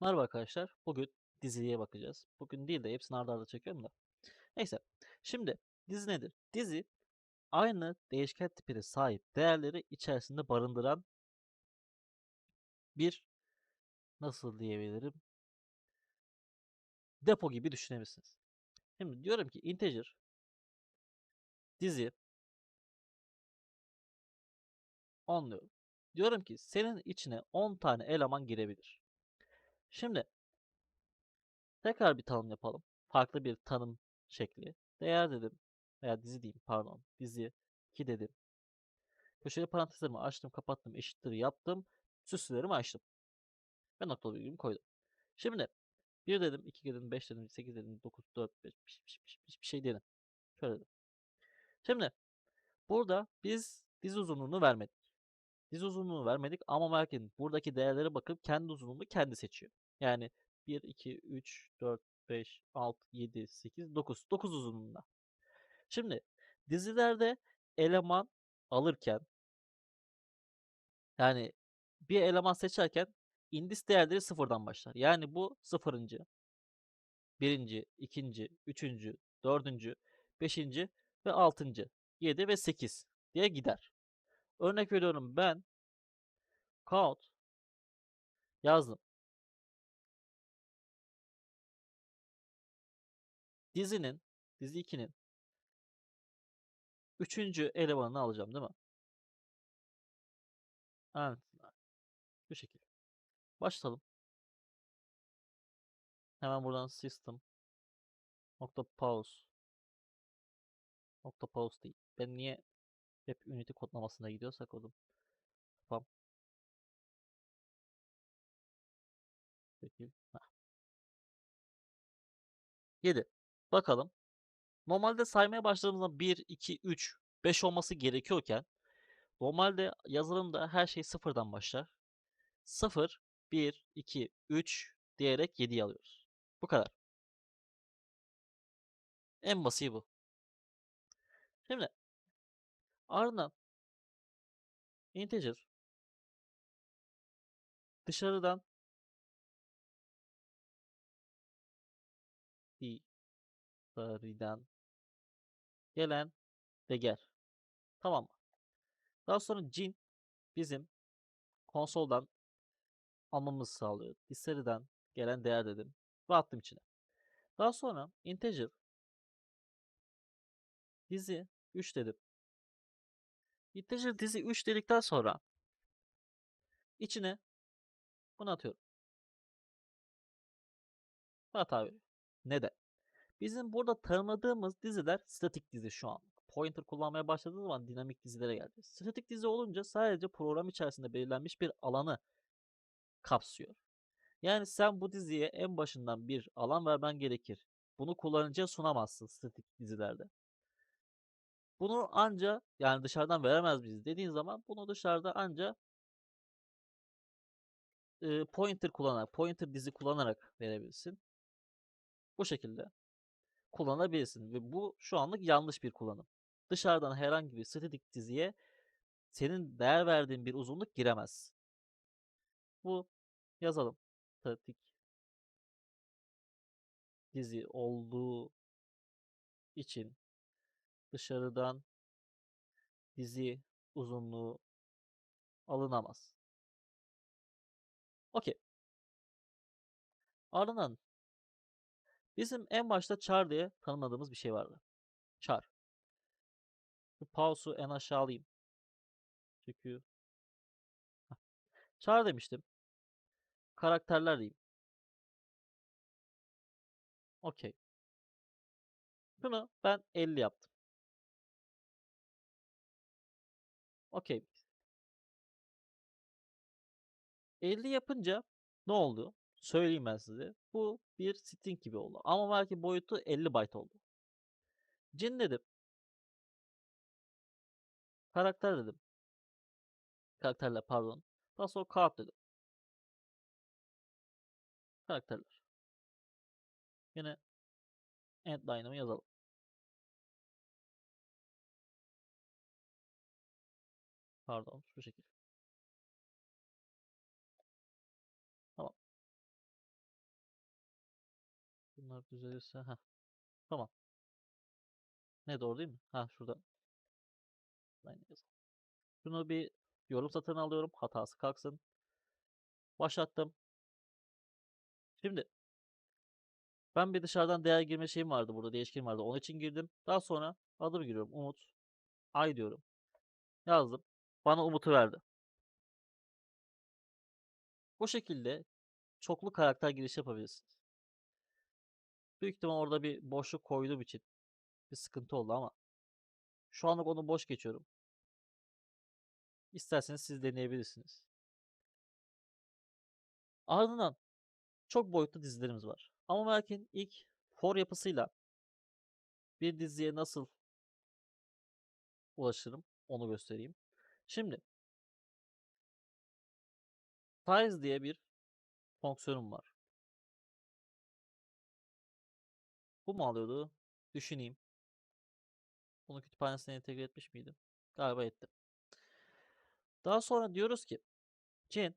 Merhaba arkadaşlar. Bugün diziye bakacağız. Bugün değil de hepsini arda arda çekiyorum da. Neyse. Şimdi dizi nedir? Dizi aynı değişken tipine sahip değerleri içerisinde barındıran bir nasıl diyebilirim? Depo gibi düşünebilirsiniz. Şimdi diyorum ki integer dizi 10 diyorum. Diyorum ki senin içine 10 tane eleman girebilir. Şimdi tekrar bir tanım yapalım. Farklı bir tanım şekli. Değer dedim. Veya dizi diyeyim pardon. Dizi 2 dedim. Köşeli parantezlerimi açtım, kapattım, eşittir yaptım. Süslerimi açtım. Ve noktalı virgülümü koydum. Şimdi 1 dedim, 2 dedim, 5 dedim, 8 dedim, 9, 4, 5, bir, bir, bir, bir şey dedim. Şöyle dedim. Şimdi burada biz diz uzunluğunu vermedik. Diz uzunluğunu vermedik ama Merkel'in buradaki değerlere bakıp kendi uzunluğunu kendi seçiyor. Yani 1, 2, 3, 4, 5, 6, 7, 8, 9. 9 uzunluğunda. Şimdi dizilerde eleman alırken yani bir eleman seçerken indis değerleri sıfırdan başlar. Yani bu sıfırıncı, birinci, ikinci, üçüncü, dördüncü, beşinci ve altıncı, yedi ve sekiz diye gider. Örnek veriyorum ben count yazdım. Dizinin, dizi 2'nin üçüncü elemanını alacağım değil mi? Evet. Bu şekilde. Başlayalım. Hemen buradan system nokta pause nokta pause değil. Ben niye hep unity kodlamasına gidiyorsa kodum. Tamam. Peki. Heh. 7. Bakalım. Normalde saymaya başladığımızda 1, 2, 3, 5 olması gerekiyorken normalde yazılımda her şey sıfırdan başlar. 0, 1, 2, 3 diyerek 7'yi alıyoruz. Bu kadar. En basit bu. Şimdi ardından integer dışarıdan dışarıdan gelen değer. Tamam mı? Daha sonra cin bizim konsoldan almamızı sağlıyor. Dışarıdan gelen değer dedim ve attım içine. Daha sonra integer dizi 3 dedim. Integer dizi 3 dedikten sonra içine bunu atıyorum. Hata veriyor. Neden? Bizim burada tanımladığımız diziler statik dizi şu an. Pointer kullanmaya başladığı zaman dinamik dizilere geldi. Statik dizi olunca sadece program içerisinde belirlenmiş bir alanı kapsıyor. Yani sen bu diziye en başından bir alan vermen gerekir. Bunu kullanıcıya sunamazsın statik dizilerde. Bunu anca yani dışarıdan veremez miyiz dediğin zaman bunu dışarıda anca e, pointer kullanarak, pointer dizi kullanarak verebilirsin. Bu şekilde kullanabilirsin ve bu şu anlık yanlış bir kullanım. Dışarıdan herhangi bir statik diziye senin değer verdiğin bir uzunluk giremez. Bu yazalım. Statik dizi olduğu için dışarıdan dizi uzunluğu alınamaz. Okey. Ardından bizim en başta char diye tanımladığımız bir şey vardı. Char. Bu pause'u en aşağı alayım. Çünkü char demiştim. Karakterler diyeyim. Okey. Bunu ben 50 yaptım. Okey. 50 yapınca ne oldu? Söyleyeyim ben size. Bu bir string gibi oldu. Ama belki boyutu 50 byte oldu. Cin dedim. Karakter dedim. Karakterler pardon. Daha sonra kağıt dedim. Karakterler. Yine end line'ımı yazalım. Pardon şu şekilde. Bunlar düzelirse. Heh. Tamam. Ne doğru değil mi? Ha şurada. Aynen yazalım. Şunu bir yorum satırına alıyorum. Hatası kalksın. Başlattım. Şimdi ben bir dışarıdan değer girme şeyim vardı burada. Değişkenim vardı. Onun için girdim. Daha sonra adımı giriyorum. Umut. Ay diyorum. Yazdım. Bana Umut'u verdi. Bu şekilde çoklu karakter girişi yapabilirsiniz. Büyük ihtimal orada bir boşluk koyduğum için bir sıkıntı oldu ama şu anlık onu boş geçiyorum. İsterseniz siz deneyebilirsiniz. Ardından çok boyutlu dizilerimiz var. Ama Merk'in ilk for yapısıyla bir diziye nasıl ulaşırım onu göstereyim. Şimdi size diye bir fonksiyonum var. Bu mu alıyordu? Düşüneyim. Bunu kütüphanesine entegre etmiş miydim? Galiba ettim. Daha sonra diyoruz ki Cin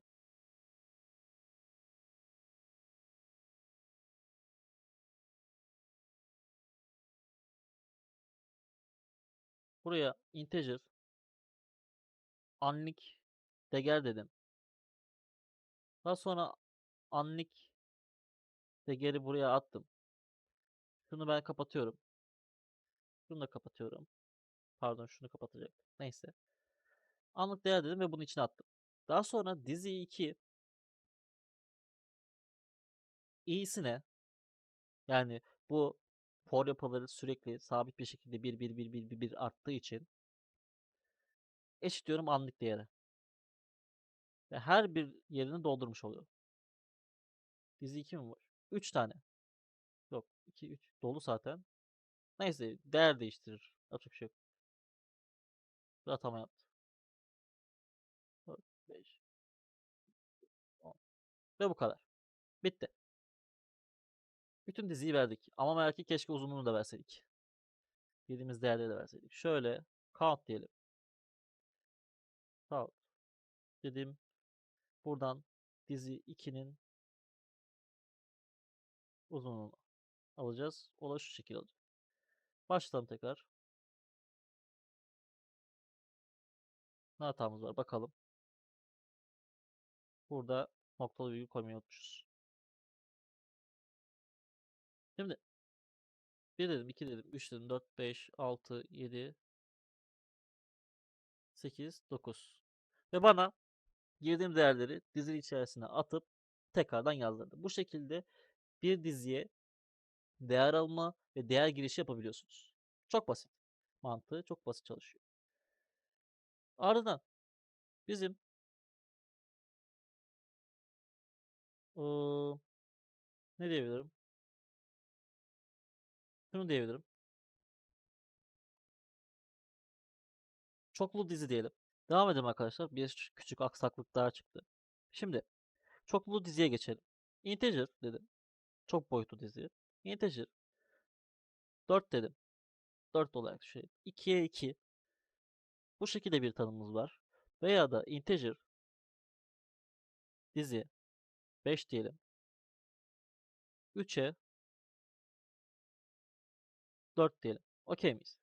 buraya integer anlik değer dedim. Daha sonra anlik değeri buraya attım. Şunu ben kapatıyorum. Şunu da kapatıyorum. Pardon şunu kapatacaktım. Neyse. Anlık değer dedim ve bunun içine attım. Daha sonra dizi 2 iyisine yani bu for yapıları sürekli sabit bir şekilde 1 1 1 1 1 1 arttığı için eşitliyorum anlık değere. Ve her bir yerini doldurmuş oluyor. Dizi 2 mi var? 3 tane. Yok 2 3 dolu zaten. Neyse değer değiştirir. Yapacak bir şey yok. Bir atama yaptı. 4, 5, 10. Ve bu kadar. Bitti. Bütün diziyi verdik. Ama meğer ki keşke uzunluğunu da verseydik. Yediğimiz değerleri de verseydik. Şöyle count diyelim. Count dedim. Buradan dizi 2'nin uzunluğunu alacağız. O da şu şekilde olacak. Başlayalım tekrar. Ne hatamız var bakalım. Burada noktalı virgül koymayı unutmuşuz. Şimdi 1 dedim, 2 dedim, 3 dedim, 4, 5, 6, 7, 8, 9. Ve bana girdiğim değerleri dizi içerisine atıp tekrardan yazdırdı. Bu şekilde bir diziye değer alma ve değer girişi yapabiliyorsunuz. Çok basit. Mantığı çok basit çalışıyor. Ardından bizim ıı, ne diyebilirim? Şunu diyebilirim. Çoklu dizi diyelim. Devam edelim arkadaşlar. Bir küçük aksaklık daha çıktı. Şimdi çoklu diziye geçelim. Integer dedim. Çok boyutlu dizi. Integer 4 dedim. 4 olarak şey. 2'ye 2. Bu şekilde bir tanımımız var. Veya da integer dizi 5 diyelim. 3'e 4 diyelim. Okey miyiz?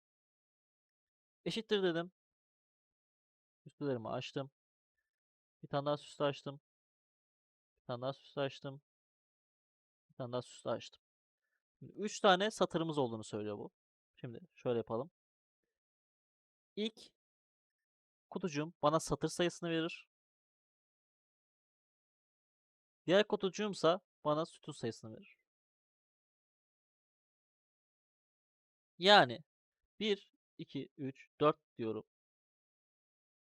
Eşittir dedim. Süslerimi açtım. Bir tane daha süslü açtım. Bir tane daha süslü açtım. Bir tane daha süslü açtım. 3 tane satırımız olduğunu söylüyor bu. Şimdi şöyle yapalım. İlk kutucuğum bana satır sayısını verir. Diğer kutucuğumsa bana sütun sayısını verir. Yani 1, 2, 3, 4 diyorum.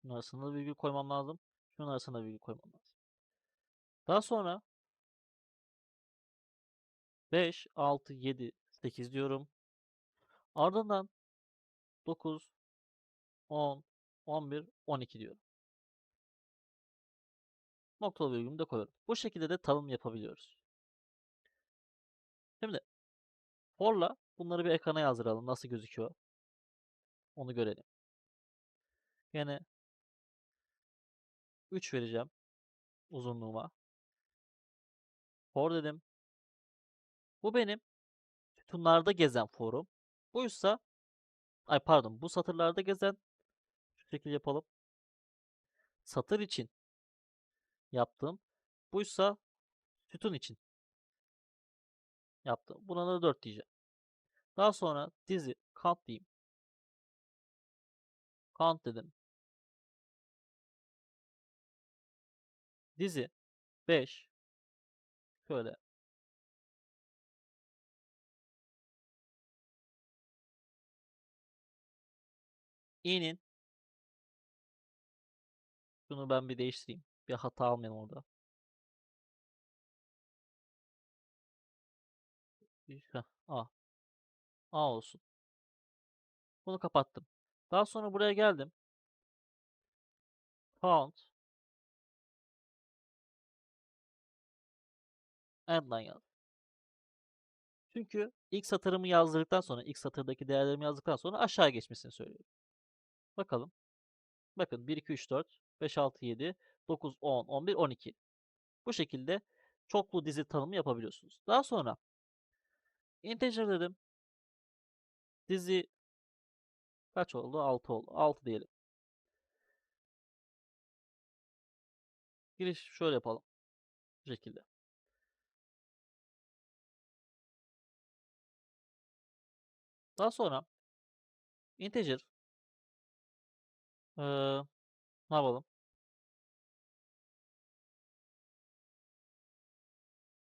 Şunun arasında virgül koymam lazım. Şunun arasında virgül koymam lazım. Daha sonra 5, 6, 7, 8 diyorum. Ardından 9, 10, 11, 12 diyorum. Noktalı virgülümü de koyuyorum. Bu şekilde de tanım yapabiliyoruz. Şimdi for'la bunları bir ekrana yazdıralım. Nasıl gözüküyor? Onu görelim. Yine 3 vereceğim uzunluğuma. For dedim. Bu benim sütunlarda gezen forum. Buysa ay pardon bu satırlarda gezen şu şekilde yapalım. Satır için yaptım. Buysa sütun için yaptım. Buna da 4 diyeceğim. Daha sonra dizi count diyeyim. Count dedim. Dizi 5 şöyle i'nin şunu ben bir değiştireyim. Bir hata almayalım orada. Heh, A. A olsun. Bunu kapattım. Daha sonra buraya geldim. Count endline yaz. Çünkü ilk satırımı yazdırdıktan sonra, ilk satırdaki değerlerimi yazdıktan sonra aşağı geçmesini söylüyorum. Bakalım. Bakın 1, 2, 3, 4, 5, 6, 7, 9, 10, 11, 12. Bu şekilde çoklu dizi tanımı yapabiliyorsunuz. Daha sonra integer dedim. Dizi kaç oldu? 6 oldu. 6 diyelim. Giriş şöyle yapalım. Bu şekilde. Daha sonra integer ee, ne yapalım?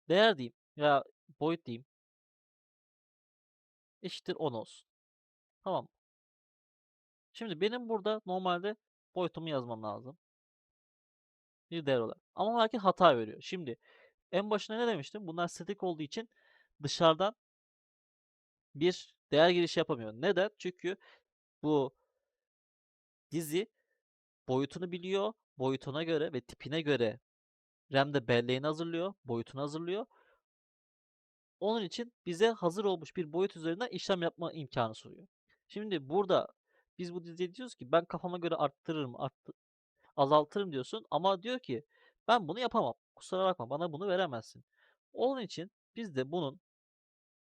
Değer diyeyim ya boyut diyeyim. Eşittir 10 olsun. Tamam. Şimdi benim burada normalde boyutumu yazmam lazım. Bir değer olarak. Ama lakin hata veriyor. Şimdi en başına ne demiştim? Bunlar statik olduğu için dışarıdan bir değer girişi yapamıyor. Neden? Çünkü bu dizi boyutunu biliyor. Boyutuna göre ve tipine göre RAM'de belleğini hazırlıyor. Boyutunu hazırlıyor. Onun için bize hazır olmuş bir boyut üzerinden işlem yapma imkanı sunuyor. Şimdi burada biz bu diziye diyoruz ki ben kafama göre arttırırım, arttı, azaltırım diyorsun ama diyor ki ben bunu yapamam. Kusura bakma bana bunu veremezsin. Onun için biz de bunun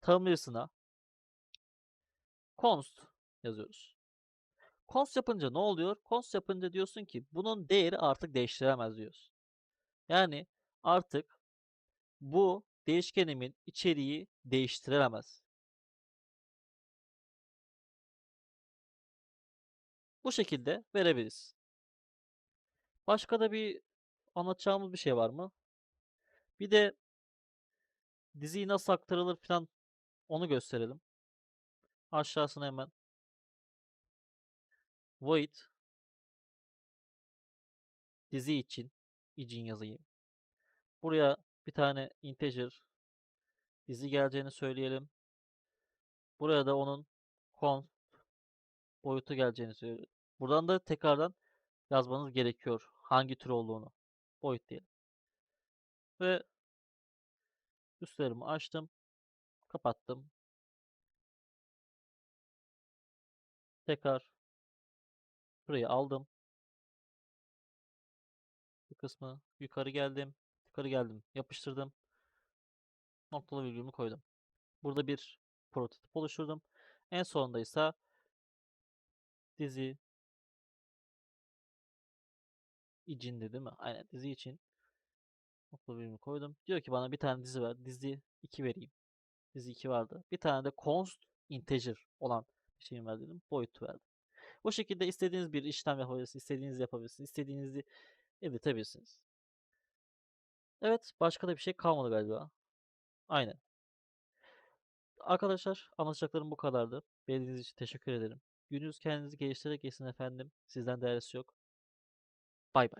tanımlıyısına const yazıyoruz. Const yapınca ne oluyor? Const yapınca diyorsun ki bunun değeri artık değiştiremez diyorsun. Yani artık bu değişkenimin içeriği değiştirilemez. Bu şekilde verebiliriz. Başka da bir anlatacağımız bir şey var mı? Bir de diziyi nasıl aktarılır falan onu gösterelim. Aşağısına hemen void dizi için için yazayım. Buraya bir tane integer dizi geleceğini söyleyelim. Buraya da onun const boyutu geleceğini söyleyelim. Buradan da tekrardan yazmanız gerekiyor. Hangi tür olduğunu. Boyut diyelim. Ve üstlerimi açtım. Kapattım. Tekrar burayı aldım. Bu kısmı yukarı geldim. Yukarı geldim. Yapıştırdım. Noktalı virgülümü koydum. Burada bir prototip oluşturdum. En sonunda ise dizi için değil mi? Aynen dizi için noktalı virgülümü koydum. Diyor ki bana bir tane dizi ver. Dizi 2 vereyim. Dizi 2 vardı. Bir tane de const integer olan bir şeyim ver dedim. Boyut verdim. Bu şekilde istediğiniz bir işlem yapabilirsiniz. istediğinizi yapabilirsiniz. İstediğinizi eritebilirsiniz. Evet. Başka da bir şey kalmadı galiba. Aynen. Arkadaşlar anlatacaklarım bu kadardı. Beğendiğiniz için teşekkür ederim. Gününüz kendinizi geliştirerek geçsin efendim. Sizden değerlisi yok. Bay bay.